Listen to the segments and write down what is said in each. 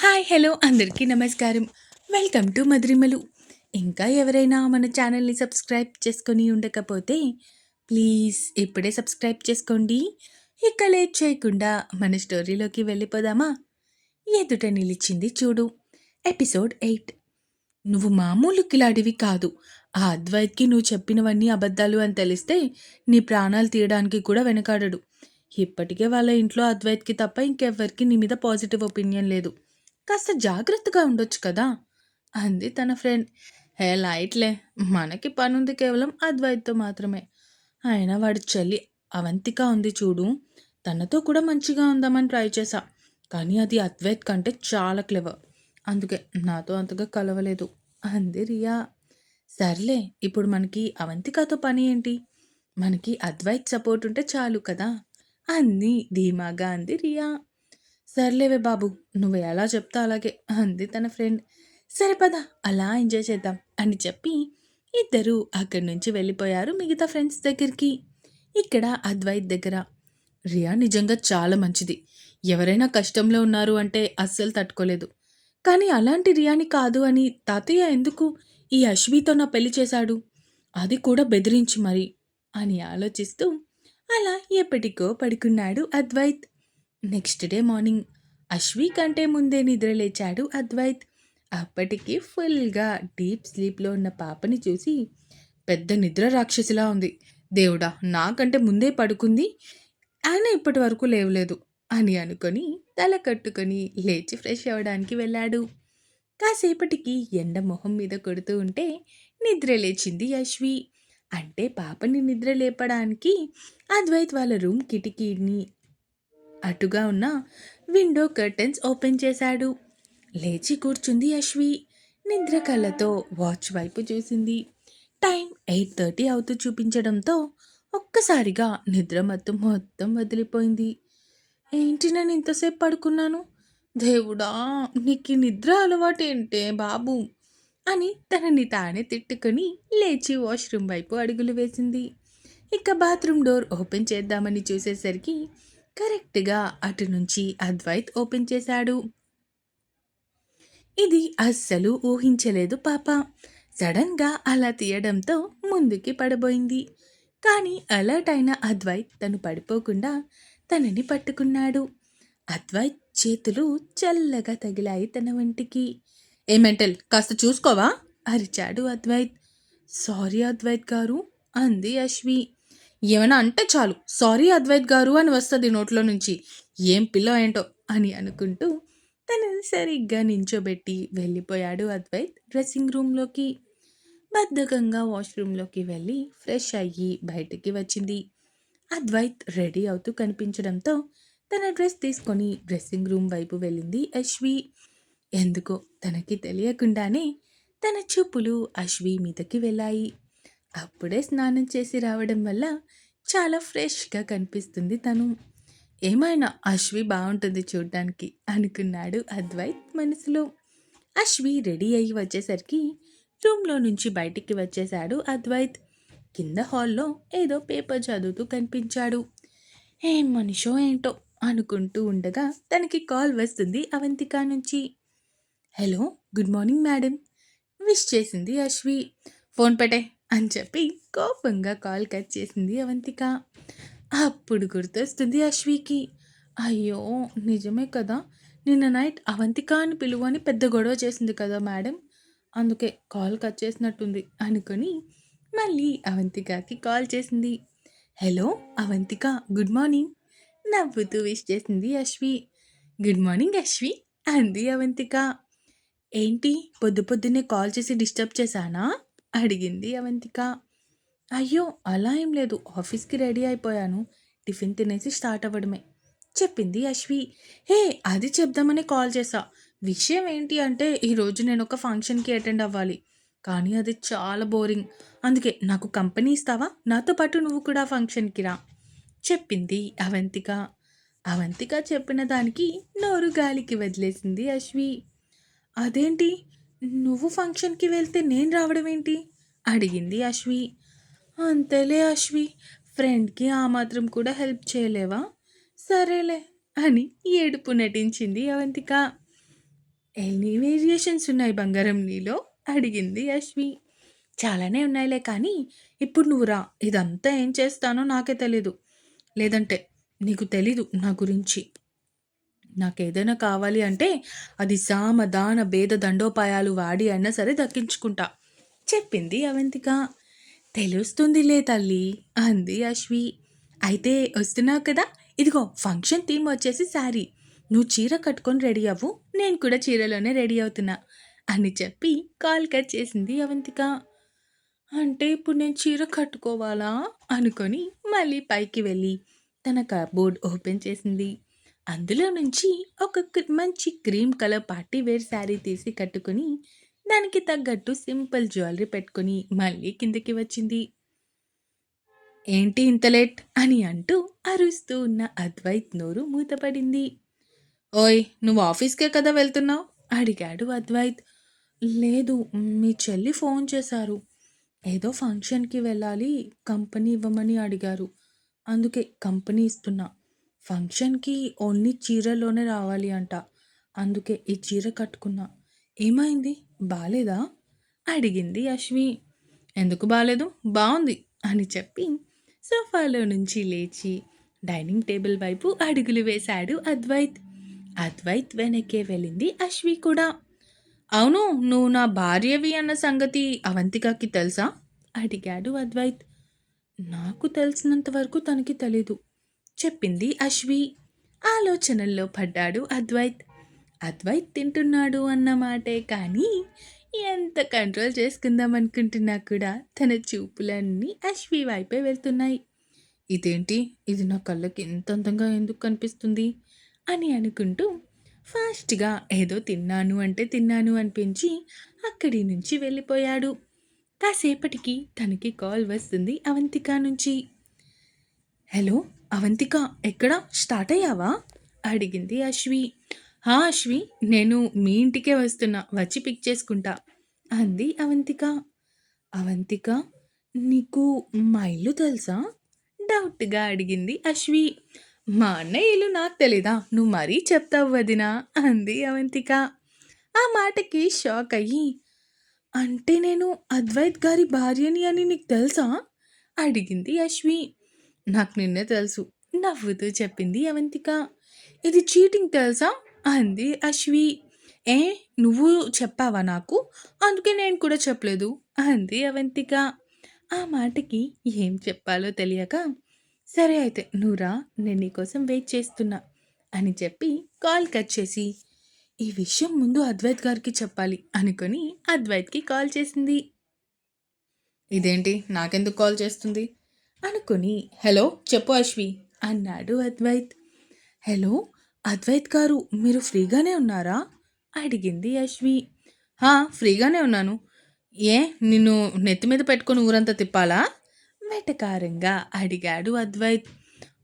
Hi hello అందరికీ నమస్కారం. Welcome to Madhurimalu. ఇంకా ఎవరైనా మన ఛానల్ని సబ్స్క్రైబ్ చేసుకొని ఉండకపోతే ప్లీజ్ ఇప్పుడే సబ్స్క్రైబ్ చేసుకోండి. ఇక లేట్ చేయకుండా మన స్టోరీలోకి వెళ్ళిపోదామా? ఎదుట నిలిచింది చూడు ఎపిసోడ్ ఎయిట్. నువ్వు మామూలు కిలాడివి కాదు. ఆ అద్వైత్కి నువ్వు చెప్పినవన్నీ అబద్ధాలు అని తెలిస్తే నీ ప్రాణాలు తీయడానికి కూడా వెనకాడడు. ఇప్పటికే వాళ్ళ ఇంట్లో అద్వైత్కి తప్ప ఇంకెవ్వరికి నీ మీద పాజిటివ్ ఒపీనియన్ లేదు. కాస్త జాగ్రత్తగా ఉండొచ్చు కదా? అంది తన ఫ్రెండ్. హే లైట్లే. మనకి పనుంది కేవలం అద్వైత్తో మాత్రమే. అయినా వాడి చెల్లి అవంతిక ఉంది చూడు. తనతో కూడా మంచిగా ఉందామని ట్రై చేశా. కానీ అది అద్వైత్ కంటే చాలా క్లెవర్. అందుకే నాతో అంతగా కలవలేదు అంది రియా. సర్లే ఇప్పుడు మనకి అవంతికతో పని ఏంటి? మనకి అద్వైత్ సపోర్ట్ ఉంటే చాలు కదా? అంది ధీమాగా అంది రియా. సర్లేవే బాబు నువ్వు ఎలా చెప్తా అలాగే. అంది తన ఫ్రెండ్. సరే పద అలా ఎంజాయ్ చేద్దాం అని చెప్పి ఇద్దరు అక్కడి నుంచి వెళ్ళిపోయారు మిగతా ఫ్రెండ్స్ దగ్గరికి. ఇక్కడ అద్వైత్ దగ్గర రియా నిజంగా చాలా మంచిది. ఎవరైనా కష్టంలో ఉన్నారు అంటే అస్సలు తట్టుకోలేదు. కానీ అలాంటి రియాని కాదు అని తాతయ్య ఎందుకు ఈ అశ్వితో నా పెళ్ళి చేశాడు? అది కూడా బెదిరించి మరి అని ఆలోచిస్తూ అలా ఎప్పటికో పడుకున్నాడు Advaith. Next day morning Ashwi కంటే ముందే నిద్ర లేచాడు అద్వైత్. అప్పటికి ఫుల్గా డీప్ స్లీప్లో ఉన్న పాపని చూసి పెద్ద నిద్ర రాక్షసిలా ఉంది. దేవుడా నాకంటే ముందే పడుకుంది. ఆయన ఇప్పటి వరకు లేవలేదు అని అనుకొని తల కట్టుకొని లేచి ఫ్రెష్ అవ్వడానికి వెళ్ళాడు. కాసేపటికి ఎండ మొహం మీద కొడుతూ ఉంటే నిద్ర లేచింది అశ్వి. అంటే పాపని నిద్ర లేపడానికి అద్వైత్ వాళ్ళ రూమ్ కిటికీని అటుగా ఉన్న విండో కర్టెన్స్ ఓపెన్ చేశాడు. లేచి కూర్చుంది అశ్వి. నిద్ర కళ్ళతో వాచ్ వైపు చూసింది. టైం ఎయిట్ థర్టీ అవుతూ చూపించడంతో ఒక్కసారిగా నిద్ర మత్తు మొత్తం వదిలిపోయింది. ఏంటి నేను ఇంతసేపు పడుకున్నాను? దేవుడా నీకు నిద్ర అలవాటు ఏంటే బాబు? అని తనని తానే తిట్టుకొని లేచి వాష్రూమ్ వైపు అడుగులు వేసింది. ఇక బాత్రూమ్ డోర్ ఓపెన్ చేద్దామని చూసేసరికి కరెక్ట్గా అటు నుంచి అద్వైత్ ఓపెన్ చేశాడు. ఇది అస్సలు ఊహించలేదు పాప. సడన్గా అలా తీయడంతో ముందుకి పడబోయింది. కానీ అలర్ట్ అయిన అద్వైత్ తను పడిపోకుండా తనని పట్టుకున్నాడు. అద్వైత్ చేతులు చల్లగా తగిలాయి తన వంటికి. ఏమెంటల్ కాస్త చూసుకోవా? అరిచాడు అద్వైత్. సారీ అద్వైత్ గారు అంది అశ్వి. ఏమైనా అంటే చాలు. సారీ అద్వైత్ గారు అని వస్తుంది నోట్లో నుంచి. ఏం పిల్ల ఏంటో అని అనుకుంటూ తనని సరిగ్గా నించోబెట్టి వెళ్ళిపోయాడు అద్వైత్ డ్రెస్సింగ్ రూమ్లోకి. బద్ధకంగా వాష్రూమ్లోకి వెళ్ళి ఫ్రెష్ అయ్యి బయటికి వచ్చింది. అద్వైత్ రెడీ అవుతూ కనిపించడంతో తన డ్రెస్ తీసుకొని డ్రెస్సింగ్ రూమ్ వైపు వెళ్ళింది అశ్వి. ఎందుకో తనకి తెలియకుండానే తన చూపులు అశ్వి మీదకి వెళ్ళాయి. అప్పుడే స్నానం చేసి రావడం వల్ల చాలా ఫ్రెష్గా కనిపిస్తుంది తను. ఏమైనా అశ్వి బాగుంటుంది చూడ్డానికి అనుకున్నాడు అద్వైత్ మనసులో. అశ్వి రెడీ అయ్యి వచ్చేసరికి రూమ్లో నుంచి బయటికి వచ్చేశాడు అద్వైత్. కింద హాల్లో ఏదో పేపర్ చదువుతూ కనిపించాడు. ఏం మనిషో ఏంటో అనుకుంటూ ఉండగా తనకి కాల్ వస్తుంది అవంతిక నుంచి. Hello good morning madam. Wish చేసింది అశ్వి. ఫోన్ పెట్టే. అని చెప్పి కోపంగా కాల్ కట్ చేసింది అవంతిక. అప్పుడు గుర్తొస్తుంది అశ్వికి. అయ్యో నిజమే కదా? నిన్న నైట్ అవంతిక అని పిలువని పెద్ద గొడవ చేసింది కదా మేడం? అందుకే కాల్ కట్ చేసినట్టుంది అనుకొని మళ్ళీ అవంతికకి కాల్ చేసింది. హలో అవంతిక గుడ్ మార్నింగ్ నవ్వుతూ విష్ చేసింది అశ్వి. గుడ్ మార్నింగ్ అశ్వి అంది అవంతిక. ఏంటి పొద్దు పొద్దున్నే కాల్ చేసి డిస్టర్బ్ చేశానా? అడిగింది అవంతిక. అయ్యో అలా ఏం లేదు. ఆఫీస్కి రెడీ అయిపోయాను. టిఫిన్ తినేసి స్టార్ట్ అవ్వడమే. చెప్పింది అశ్వి. హే అది చెప్దామని కాల్ చేశా. విషయం ఏంటి అంటే ఈరోజు నేను ఒక ఫంక్షన్కి అటెండ్ అవ్వాలి. కానీ అది చాలా బోరింగ్. అందుకే నాకు కంపెనీ ఇస్తావా? నాతో పాటు నువ్వు కూడా ఫంక్షన్కి రా. చెప్పింది అవంతిక. అవంతిక చెప్పిన దానికి నోరు గాలికి వదిలేసింది అశ్వి. అదేంటి? నువ్వు ఫంక్షన్కి వెళ్తే నేను రావడం ఏంటి? అడిగింది అశ్వి. అంతేలే అశ్వి ఫ్రెండ్కి ఆ మాత్రం కూడా హెల్ప్ చేయలేవా? సరేలే అని ఏడుపు నటించింది అవంతిక. ఎన్ని వేరియేషన్స్ ఉన్నాయి బంగారం నీలో? అడిగింది అశ్వి. చాలానే ఉన్నాయిలే కానీ ఇప్పుడు నువ్వు రా ఇదంతా ఏం చేస్తానో నాకే తెలీదు. లేదంటే నీకు తెలీదు నా గురించి. నాకేదైనా కావాలి అంటే అది సామదాన భేద దండోపాయాలు వాడి అయినా సరే దక్కించుకుంటా. చెప్పింది అవంతిక. తెలుస్తుందిలే తల్లి అంది అశ్వి. అయితే వస్తున్నావు కదా ఇదిగో ఫంక్షన్ థీమ్ వచ్చేసి శారీ. నువ్వు చీర కట్టుకొని రెడీ అవ్వు నేను కూడా చీరలోనే రెడీ అవుతున్నా అని చెప్పి కాల్ కట్ చేసింది అవంతిక. అంటే ఇప్పుడు నేను చీర కట్టుకోవాలా? అనుకొని మళ్ళీ పైకి వెళ్ళి తన కబోర్డ్ ఓపెన్ చేసింది. అందులో నుంచి ఒక మంచి cream colour party wear sari తీసి కట్టుకొని దానికి తగ్గట్టు సింపుల్ జ్యువెలరీ పెట్టుకొని మళ్ళీ కిందకి వచ్చింది. ఏంటి ఇంత లేట్? అని అంటూ అరుస్తూ ఉన్న అద్వైత్ నోరు మూతపడింది. ఓయ్ నువ్వు ఆఫీస్కే కదా వెళ్తున్నావు? అడిగాడు అద్వైత్. లేదు మీ చెల్లి ఫోన్ చేశారు. ఏదో ఫంక్షన్కి వెళ్ళాలి కంపెనీ ఇవ్వమని అడిగారు. అందుకే కంపెనీ ఇస్తున్నా. ఫంక్షన్కి ఓన్లీ చీరలోనే రావాలి అంట. అందుకే ఈ చీర కట్టుకున్నా. ఏమైంది? బాలేదా? అడిగింది అశ్వి. ఎందుకు బాలేదు? బాగుంది అని చెప్పి సోఫాలో నుంచి లేచి డైనింగ్ టేబుల్ వైపు అడుగులు వేశాడు అద్వైత్. అద్వైత్ వెనకే వెళ్ళింది అశ్వి కూడా. అవును నువ్వు నా భార్యవి అన్న సంగతి అవంతికకి తెలుసా? అడిగాడు అద్వైత్. నాకు తెలిసినంత వరకు తనకి తెలీదు. చెప్పింది అశ్వి. ఆలోచనల్లో పడ్డాడు అద్వైత్. అద్వైత్ తింటున్నాడు అన్నమాటే కానీ ఎంత కంట్రోల్ చేసుకుందాం అనుకుంటున్నా కూడా తన చూపులన్నీ అశ్వి వైపే వెళ్తున్నాయి. ఇదేంటి? ఇది నా కళ్ళకి ఎంత అందంగా ఎందుకు కనిపిస్తుంది? అని అనుకుంటూ ఫాస్ట్గా ఏదో తిన్నాను అంటే తిన్నాను అనిపించి అక్కడి నుంచి వెళ్ళిపోయాడు. కాసేపటికి తనకి కాల్ వస్తుంది అవంతిక నుంచి. హలో అవంతిక ఎక్కడ? స్టార్ట్ అయ్యావా? అడిగింది అశ్వి. హా అశ్వి నేను మీ ఇంటికే వస్తున్నా వచ్చి పిక్ చేసుకుంటా అంది అవంతిక. అవంతిక నీకు మా ఇల్లు తెలుసా? డౌట్గా అడిగింది అశ్వి. మా అన్నయ్య ఇల్లు నాకు తెలీదా? నువ్వు మరీ చెప్తావు వదినా అంది అవంతిక. ఆ మాటకి షాక్ అయ్యి అంటే నేను అద్వైత్ గారి భార్యని అని నీకు తెలుసా? అడిగింది అశ్వి. నాకు నిన్నే తెలుసు. నవ్వుతూ చెప్పింది అవంతిక ఇది చీటింగ్ తెలుసా? అంది అశ్వి. ఏ నువ్వు చెప్పావా నాకు? అందుకే నేను కూడా చెప్పలేదు అంది అవంతిక ఆ మాటకి ఏం చెప్పాలో తెలియక సరే అయితే నువ్వురా నేను నీకోసం వెయిట్ చేస్తున్నా అని చెప్పి కాల్ కట్ చేసి ఈ విషయం ముందు అద్వైత్ గారికి చెప్పాలి అనుకొని అద్వైత్కి కాల్ చేసింది. ఇదేంటి? నాకెందుకు కాల్ చేస్తుంది? అనుకుని హలో చెప్పు అశ్వి. అన్నాడు అద్వైత్. హలో అద్వైత్ గారు మీరు ఫ్రీగానే ఉన్నారా? అడిగింది అశ్వి. హా ఫ్రీగానే ఉన్నాను. ఏ నిన్ను నెత్తి మీద పెట్టుకొని ఊరంతా తిప్పాలా? వెటకారంగా అడిగాడు అద్వైత్.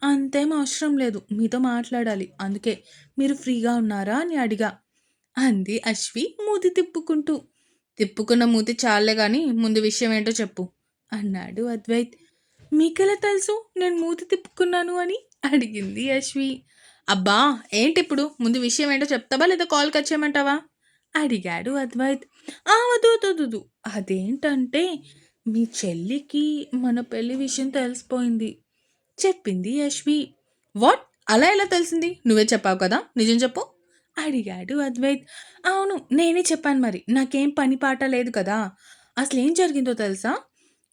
అంతేం అవసరం లేదు మీతో మాట్లాడాలి అందుకే మీరు ఫ్రీగా ఉన్నారా? అని అడిగా. అంది అశ్వి మూతి తిప్పుకుంటూ. తిప్పుకున్న మూతి చాలే కానీ ముందు విషయం ఏంటో చెప్పు అన్నాడు అద్వైత్. మీకెలా తెలుసు? నేను మూతి తిప్పుకున్నాను అని అడిగింది అశ్వి. అబ్బా ఏంటి ఇప్పుడు ముందు విషయం ఏంటో చెప్తావా లేదా కాల్ కట్ చేయమంటావా అడిగాడు అద్వైత్. ఆ వద్దు వద్దు, వద్దు అదేంటంటే మీ చెల్లికి మన పెళ్ళి విషయం తెలిసిపోయింది. చెప్పింది అశ్వి. వాట్? అలా ఎలా తెలిసింది? నువ్వే చెప్పావు కదా? నిజం చెప్పు. అడిగాడు అద్వైత్. అవును నేనే చెప్పాను మరి. నాకేం పని పాట లేదు కదా. అసలు ఏం జరిగిందో తెలుసా?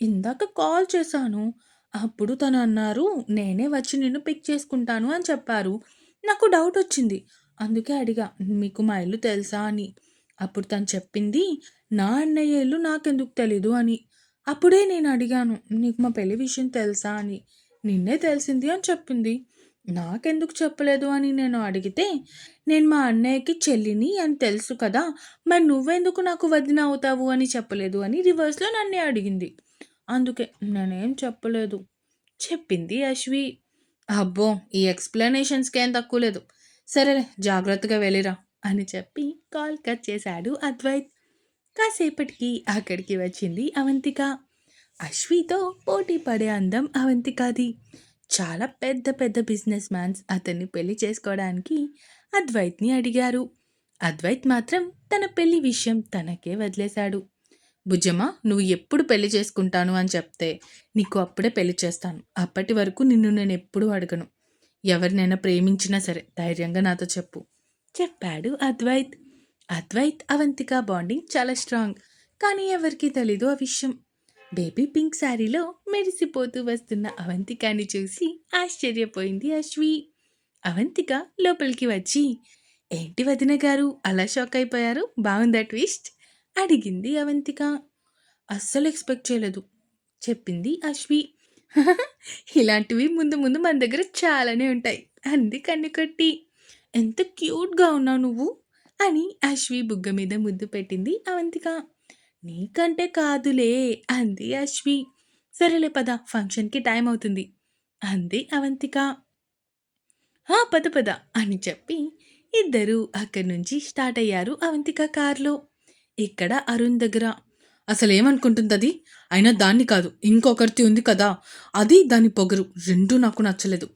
ఇందాక కాల్ చేశాను. అప్పుడు తను అన్నారు నేనే వచ్చి నిన్ను పిక్ చేసుకుంటాను అని చెప్పారు. నాకు డౌట్ వచ్చింది. అందుకే అడిగా మీకు మా ఇల్లు తెలుసా అని. అప్పుడు తను చెప్పింది నా అన్నయ్య ఇల్లు నాకెందుకు తెలీదు అని. అప్పుడే నేను అడిగాను నీకు మా పెళ్ళి విషయం తెలుసా అని. నిన్నే తెలిసింది అని చెప్పింది. నాకెందుకు చెప్పలేదు అని నేను అడిగితే నేను మా అన్నయ్యకి చెల్లిని అని తెలుసు కదా మరి నువ్వెందుకు నాకు వదిన అవుతావు అని చెప్పలేదు అని రివర్స్లో నన్నే అడిగింది. అందుకే నేనేం చెప్పలేదు. చెప్పింది అశ్వి. అబ్బో ఈ ఎక్స్ప్లెనేషన్స్కేం ఏం తక్కువ లేదు. సరేలే జాగ్రత్తగా వెళ్ళిరా అని చెప్పి కాల్ కట్ చేశాడు అద్వైత్. కాసేపటికి అక్కడికి వచ్చింది అవంతిక. అశ్వితో పోటీ పడే అందం అవంతికాది. చాలా పెద్ద పెద్ద బిజినెస్ మ్యాన్స్ అతన్ని పెళ్ళి చేసుకోవడానికి అద్వైత్ని అడిగారు. అద్వైత్ మాత్రం తన పెళ్ళి విషయం తనకే వదిలేశాడు. భుజమా నువ్వు ఎప్పుడు పెళ్ళి చేసుకుంటాను అని చెప్తే నీకు అప్పుడే పెళ్ళి చేస్తాను. అప్పటి వరకు నిన్ను నేను ఎప్పుడూ అడగను. ఎవరినైనా ప్రేమించినా సరే ధైర్యంగా నాతో చెప్పు. చెప్పాడు అద్వైత్. అద్వైత్ అవంతిక బాండింగ్ చాలా స్ట్రాంగ్ కానీ ఎవరికీ తెలీదు ఆ విషయం. బేబీ పింక్ శారీలో మెరిసిపోతూ వస్తున్న అవంతికాని చూసి ఆశ్చర్యపోయింది అశ్వి. అవంతిక లోపలికి వచ్చి ఏంటి వదిన గారు అలా షాక్ అయిపోయారు? బాగుందా ట్విస్ట్? అడిగింది అవంతిక. అస్సలు ఎక్స్పెక్ట్ చేయలేదు. చెప్పింది అశ్వి. ఇలాంటివి ముందు ముందు మన దగ్గర చాలానే ఉంటాయి. అంది కన్నుకట్టి. ఎంత క్యూట్గా ఉన్నావు నువ్వు అని అశ్వి బుగ్గ మీద ముద్దు పెట్టింది అవంతిక. నీకంటే కాదులే అంది అశ్వి. సరేలే పద ఫంక్షన్కి టైం అవుతుంది అంది అవంతిక. "హా, పద పద అని చెప్పి ఇద్దరు అక్కడి నుంచి స్టార్ట్ అయ్యారు అవంతిక కారులో. ఇక్కడ అరుణ్ దగ్గర. అసలేమనుకుంటుంది అది అయినా దాన్ని కాదు ఇంకొకరిది ఉంది కదా. అది దాని పొగరు రెండూ నాకు నచ్చలేదు.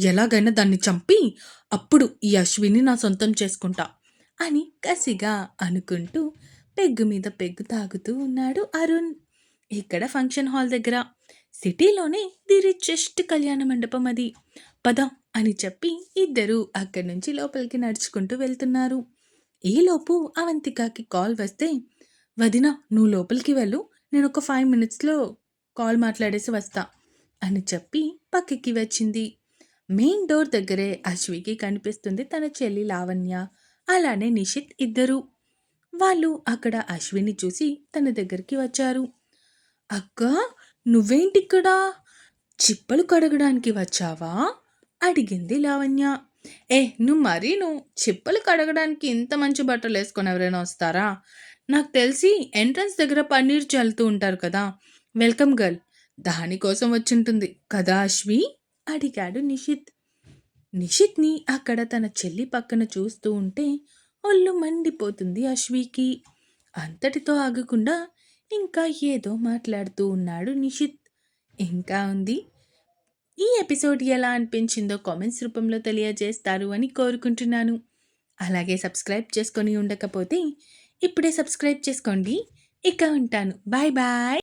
ఎలాగైనా దాన్ని చంపి అప్పుడు ఈ అశ్విని నా సొంతం చేసుకుంటా అని కసిగా అనుకుంటూ పెగ్గు మీద పెగ్గు తాగుతూ ఉన్నాడు అరుణ్. ఇక్కడ ఫంక్షన్ హాల్ దగ్గర సిటీలోనే ది రిచెస్ట్ కళ్యాణ మండపం అది. పద అని చెప్పి ఇద్దరు అక్కడి నుంచి లోపలికి నడుచుకుంటూ వెళ్తున్నారు. ఈలోపు అవంతికకి కాల్ వస్తే వదిన నువ్వు లోపలికి వెళ్ళు. నేను ఒక ఫైవ్ మినిట్స్లో కాల్ మాట్లాడేసి వస్తా అని చెప్పి పక్కకి వచ్చింది. మెయిన్ డోర్ దగ్గరే అశ్వికి కనిపిస్తుంది తన చెల్లి లావణ్య. అలానే నిషిత్ ఇద్దరు. వాళ్ళు అక్కడ అశ్విని చూసి తన దగ్గరికి వచ్చారు. అక్క నువ్వేంటిక్కడా? చిప్పలు కడగడానికి వచ్చావా? అడిగింది లావణ్య. ఏ నువ్వు మరీ నువ్వు చెప్పలు కడగడానికి ఇంత మంచి బట్టలు వేసుకొని ఎవరైనా వస్తారా? నాకు తెలిసి ఎంట్రన్స్ దగ్గర పన్నీర్ చల్లుతూ ఉంటారు కదా. Welcome girl. దానికోసం వచ్చింటుంది. కదా అశ్వి? అడిగాడు నిషిత్. నిషిత్ని అక్కడ తన చెల్లి పక్కన చూస్తూ ఉంటే ఒళ్ళు మండిపోతుంది అశ్వికి. అంతటితో ఆగకుండా ఇంకా ఏదో మాట్లాడుతూ ఉన్నాడు నిషిత్. ఇంకా ఉంది? ఈ ఎపిసోడ్ ఎలా అనిపించిందో కామెంట్స్ రూపంలో తెలియజేస్తారు అని కోరుకుంటున్నాను. అలాగే సబ్స్క్రైబ్ చేసుకొని ఉండకపోతే ఇప్పుడే సబ్స్క్రైబ్ చేసుకోండి. ఇక ఉంటాను. Bye bye.